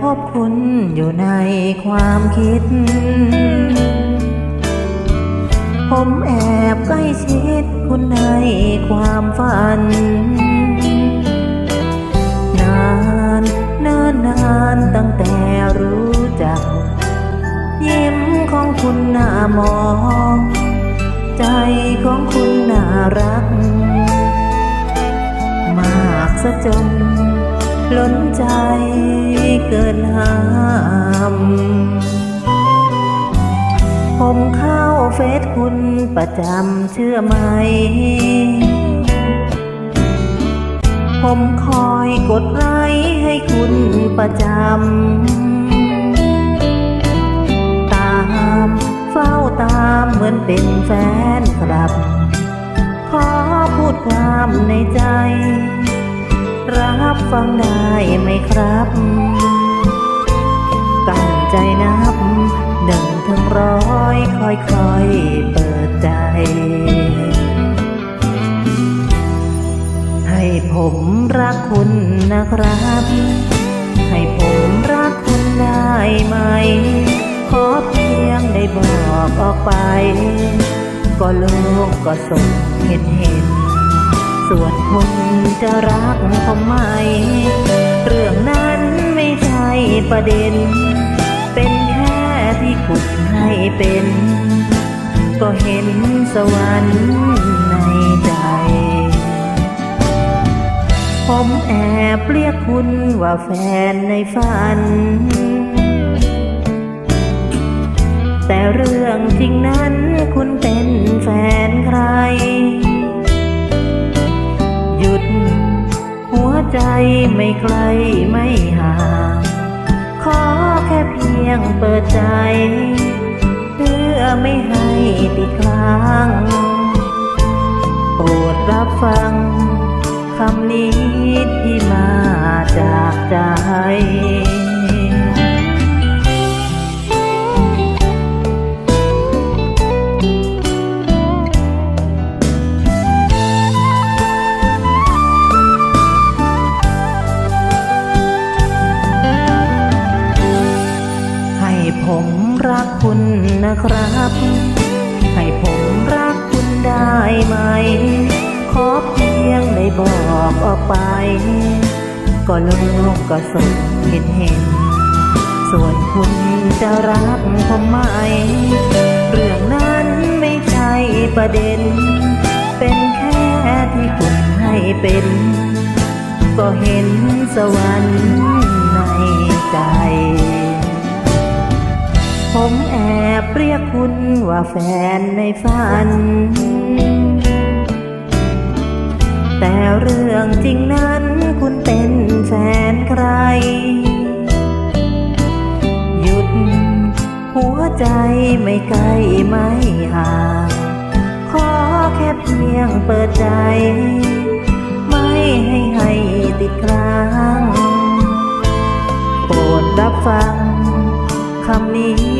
พบคุณอยู่ในความคิด ผมแอบใกล้ชิดคุณในความฝัน นานเนิ่นนานตั้งแต่รู้จัก ยิ้มของคุณน่ามอง ใจของคุณน่ารัก มากซะจนล้นใจ เกินห้ามผมเข้าเฟซคุณประจำเชื่อไหม ผมคอยกดไลค์ให้คุณประจำ ตามเฝ้าตามเหมือนเป็นแฟนครับ ขอพูดความในใจ รับฟังได้ไหมครับ อยคอยเปิดใจ ให้ผมรักคุณนะครับ ให้ผมรักคุณได้ไหม ขอเพียงได้บอกออกไป ก็โลกก็ส่งเห็นเห็น ส่วนคุณจะรักผมไหม เรื่องนั้นไม่ใช่ประเด็น ก็เห็นสวรรค์ในใจ ผมแอบเรียกคุณว่าแฟนในฝัน แต่เรื่องจริงนั้นคุณเป็นแฟนใคร หยุดหัวใจไม่ไกลไม่ห่าง ขอแค่เพียงเปิดใจ ไม่ให้ติดค้างโปรดรับฟัง คุณนะครับ ให้ผมรักคุณได้ไหม ขอเพียงได้บอกออกไป ก็โลกก็ส่งเห็นเห็น ส่วนคุณจะรักผมไหม เรื่องนั้นไม่ใช่ประเด็น เป็นแค่ที่คุณให้เป็น ก็เห็นสวรรค์ แฟนในฝัน แต่เรื่องจริงนั้นคุณเป็นแฟนใคร หยุดหัวใจไม่ไกลไม่ห่าง ขอแค่เพียงเปิดใจ ไม่ให้ให้ติดค้างโปรดรับฟังคำนี้